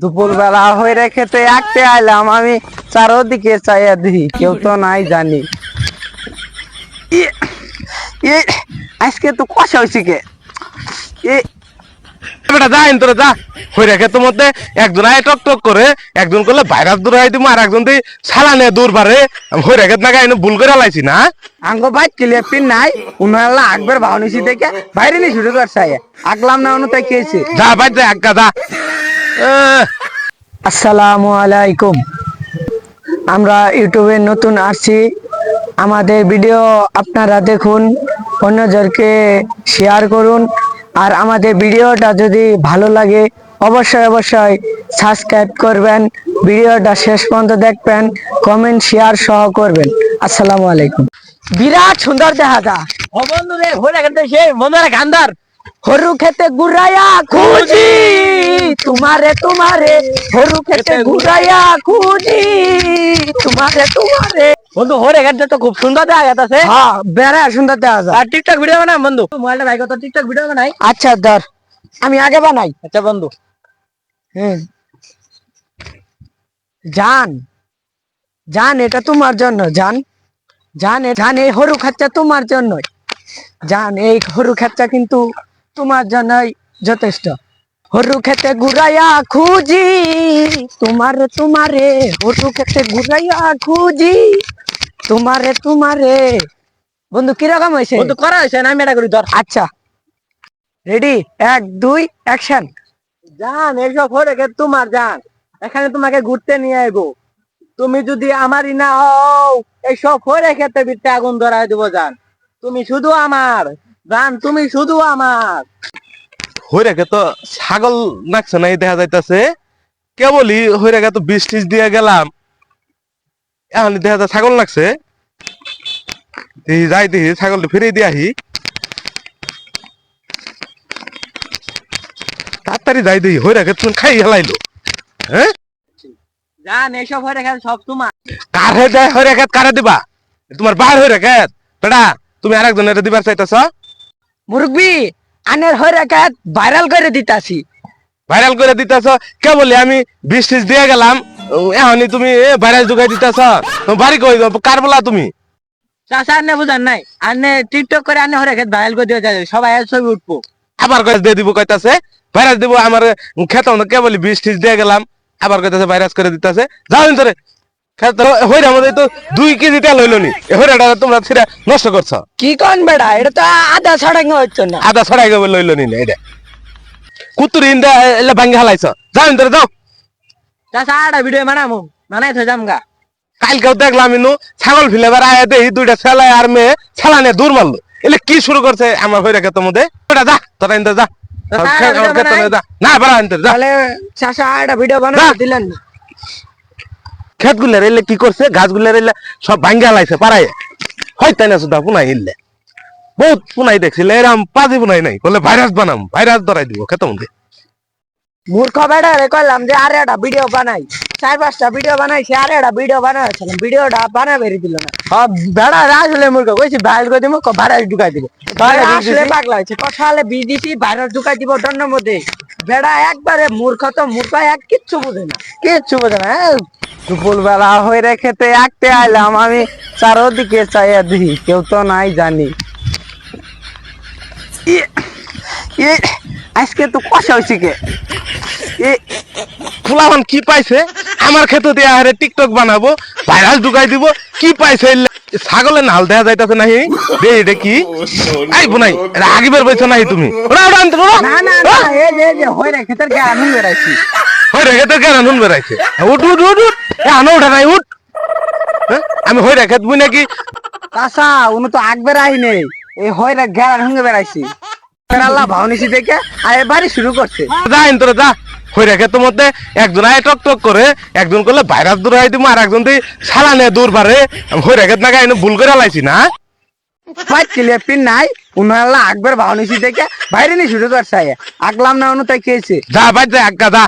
দুপুর বেলা হয়ে রেখেতে একতে আইলাম আমি চারোদিকে চাইয়া দিই কেউ তো নাই জানি। আজকে তো কষা হয়েছে কে? এ বেটা যা ইন যা। হয়ে রেখে তোর মধ্যে একজন আয় টক টক করে একজন করলে ভাইরাস দূর হয়ে দিব আর একজন দিয়ে সালানে দূর পারে হয়ে রেখে না গাইন ভুল করে লাইছি না? আঙ্গ পিন নাই। উনারা আকবার ভাবনিছি দেখে বাইরে নি করছে আগলাম না অনুতাই কেছে যা বাদ যা আজ্ঞা যা। আসসালামু আলাইকুম। আমরা ইউটিউবে নতুন আসছি। আমাদের ভিডিও আপনারা দেখুন অন্যজনকে শেয়ার করুন। আর আমাদের ভিডিওটা যদি ভালো লাগে অবশ্যই অবশ্যই সাবস্ক্রাইব করবেন। ভিডিওটা শেষ পর্যন্ত দেখবেন কমেন্ট শেয়ার সহ করবেন। আসসালামু আলাইকুম। বিরাট সুন্দর দেখা যা ও বন্ধু রে ঘুরে গেছে সেই মনের গান্ধার। হরু খেতে গুড়াইয়া খুঁজি। তোমারে তোমারে হরু খেতে গুড়াইয়া খুঁজি। তোমারে তোমারে। বন্ধু হরে গেছে তো খুব সুন্দর দেখা যাচ্ছে। হ্যাঁ বেড়া সুন্দর দেখা যায়। আর টিকটক ভিডিও বানাই বন্ধু? মোবাইলটা ভাই কত টিকটক ভিডিও বানাই? আচ্ছা ধর। আমি আগে বানাই। আচ্ছা বন্ধু। হ্যাঁ জান জান এটা তোমার জন্য জান। জান জান এই হরু খাচ্চা তোমার জন্যই। জান এই হরু খাচ্চা কিন্তু তোমার জন্যই যথেষ্ট। হরু খেতে ঘুরাইয়া খুঁজি। তোমারে তোমারে হরু খেতে ঘুরাইয়া খুঁজি। তোমারে তোমারে। বন্ধু কীরকম হয়েছে? বন্ধু করা হয়েছে না আমি এটা করি ধর। আচ্ছা। রেডি এক দুই অ্যাকশন জান এইসব হরে তোমার জান। এখানে তোমাকে ঘুরতে নিয়ে আইবো। তুমি যদি আমারই না হও এইসব হরে খেতে বিটতে আগুন ধরাই দেবো জান। তুমি শুধু আমার। জান তুমি শুধু আমার। হয়ে রেখে তো ছাগল নাকছে নাই দেখা যাইতাছে। কেবলই হয়ে রেখে তো বিষ টিস দিয়ে গেলাম। এখন দেখা যায় ছাগল নাকছে। যাই দেখি ছাগলটা ফিরে দিয়ে আহি। তাড়াতাড়ি যাই দেখি তুমি খাই হেলাইলো হ্যাঁ? জান এইসব হরে গেছে সব তোমার। কারে দেয় হয়ে রেখে কারে দিবা? তোমার বার হয়ে রেখে বেটা তুমি আরেকজনের দিবার চাইতেছ? মুরব্বি আনের হয়ে রেখে ভাইরাল করে দিতাছি। ভাইরাল করে দিতেছ? কে বলি? আমি বিষ টিস দিয়ে গেলাম। এখনই তুমি ভাইরাল ঢুকাই দিতেছ। বাড়ি কই কার বলা তুমি? চাষা আনে বুঝান নাই। আনে টিকটক করে আনে হরে খেতে ভাইরাল করে দিয়ে যায়। সবাই ছবি উঠবো। আবার কয়ে দিয়ে দিব কইতাছে। ভাইরাস দিব আমার খেতাম কে বলি? বিষ টিস দিয়ে গেলাম। আবার কইতাছে ভাইরাস করে দিতেছে। যাও তোরে। হইরা আমাদের তো দুই কেজি তেল হইল নি। হইরাটা তোমরা নষ্ট করছ। কি কোন বেড়া এটা তো আধা ছড়াঙ্গ হচ্ছে না। আদা ছড়াই গেবে লইলো নি না এটা কুতুরি ইন্দা এলে ভাঙ্গি হালাইছ। যাও তোরে যাও। চাষা আড়া ভিডিও জামগা কালকেও দেখলাম ইনু ছাগল ফিলেবার আয়া দেহি দুইটা ছেলে আর মেয়ে। ছেলা নিয়ে দূর মারলো। এলে কি শুরু করছে আমার হয়ে রেখে তোমাদের ওটা যা তোরা যা। না বাড়া ইন্দা যা। চাষা একটা ভিডিও বানাই। দিলেন না। খেতগুলার এলে কি করছে? গাছগুলার এলে সব ভাঙ্গা হালাইছে পাড়ায়। হয় তাই না সুদা পুনাই ইল্লে বহুত পুনাই দেখছিলে এরম পাজি পুনাই নাই। বলে ভাইরাস বানাম ভাইরাস ধরাই দিব খেত মধ্যে মূর্খ বেড়া রে কইলাম যে আরে একটা ভিডিও বানাই। চার পাঁচটা ভিডিও বানাইছে আরে একটা ভিডিও বানাইছিলাম ভিডিওটা বানা বেরি দিল না। হ্যাঁ বেড়া আসলে মূর্খ কইছি ভাইরাল করে দিব ভাইরাল ঢুকাই দিব। আসলে পাগলা হয়েছে। কথা হলে বিদিছি ভাইরাস ঢুকাই দিব দণ্ডের মধ্যে। বেড়া একবারে মূর্খ তো মূর্খ এক কিচ্ছু বুঝে না। কিচ্ছু বোঝে না হ্যাঁ? দুপুর বেলা হয়ে রেখেতে একতে আইলাম আমি চারোদিকে চাইয়া দিই কেউ তো নাই জানি। আজকে তো কষা হয়েছে কে? ফুলাবান কি পাইছে? আমার ক্ষেত দিয়ে আরে টিকটক বানাবো ভাইরাস ঢুকাই দিব কি পাইছে? ছাগলের নাল দেয়া যাইতাছে নাহি? দে এটা কি? আই বুনাই এটা আগিবার বইছো নাহি তুমি? ওরা ওরা না না না এই যে এই যে হয়ে রেখেতে জ্ঞান হয়ে বেড়াইছি তো কেন নুন বেড়াইছে। উঠ উঠ উঠ উঠ। এ আনো উঠা নাই উঠ। হ্যাঁ? আমি হই রেখে বুই নাকি? কাসা উনি তো আগ বেড়াই নেই। এই জ্ঞান হয়ে বেড়াইছি। আল্লাহ ভাবনিছি দেখে আর এবারই শুরু করছে। তোরা যা। মধ্যে একজন আয় টক টক করে একজন করলে ভাইরাস দূর হয়ে দিব আর একজন দিয়ে সালানে দূর পারে হই রেখে না গাইনে ভুল করে লাইছি না? ক্লিয়ার পিন নাই। উনারা আকবার ভাবনিছি দেখে বাইরে নি শুরু করছে আগলাম না উনি তাই কেছে যা বাদ যা আজ্ঞা যা।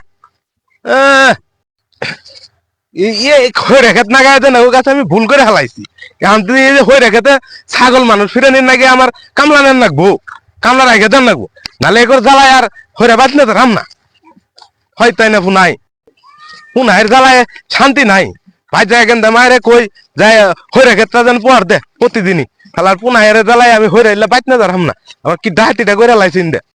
হয়ে আমি ভুল হালাইছি। এখন হয়ে ছাগল মানুষ ফিরে নিন নাকি আমার কামলা নেন নাকবো, কামলা রাখে দেন নাকবো। নালে একর জ্বালায় আর হয়ে বাদ না তো রাম না। হয় তাই না নাই পুনাহের জ্বালায় শান্তি নাই। ভাই যায় কেন মায়ের কই, যায় হইরে ক্ষেত্রে যেন পর দে প্রতিদিনই। খালার পুনাহের জ্বালায় আমি হইরে এলে বাইত না যারাম না। আবার কি ডাহাটিটা করে লাইছিন দে